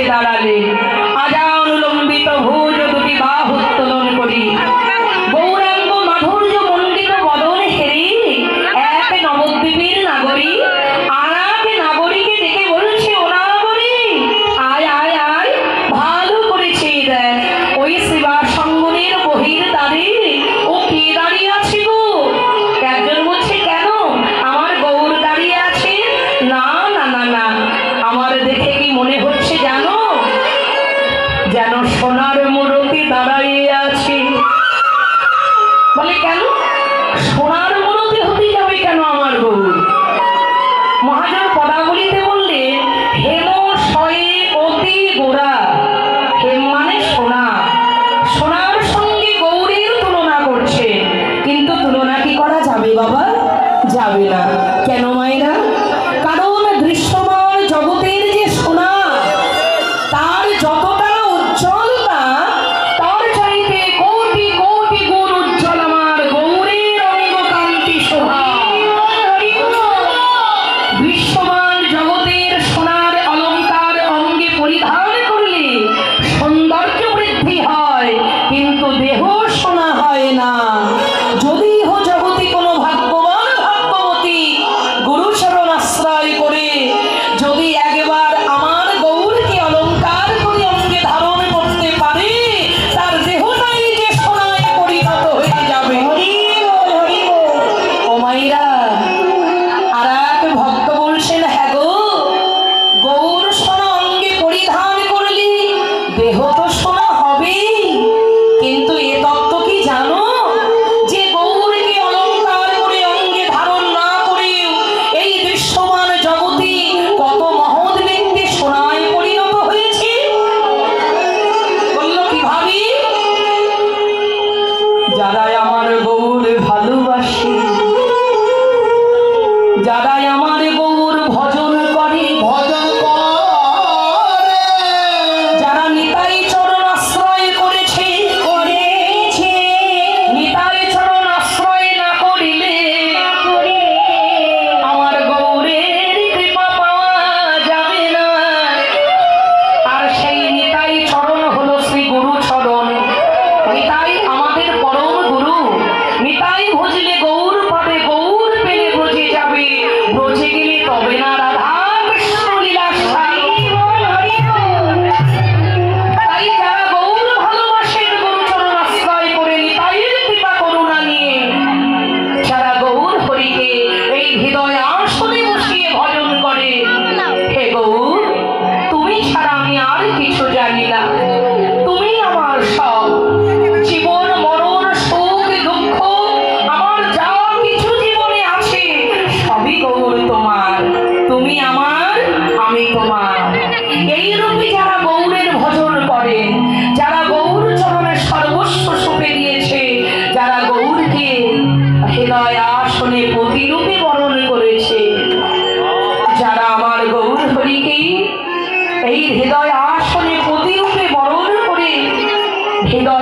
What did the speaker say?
পাশে দাঁড়ালে bila হবে। যারা গৌর চরণে সর্বস্ব সঁপে দিয়েছে, যারা গৌরকে হৃদয় আসনে প্রতিরূপে বরণ করেছে, যারা আমার গৌর হরিকে এই হৃদয় আসনে প্রতিরূপে বরণ করে, হৃদয়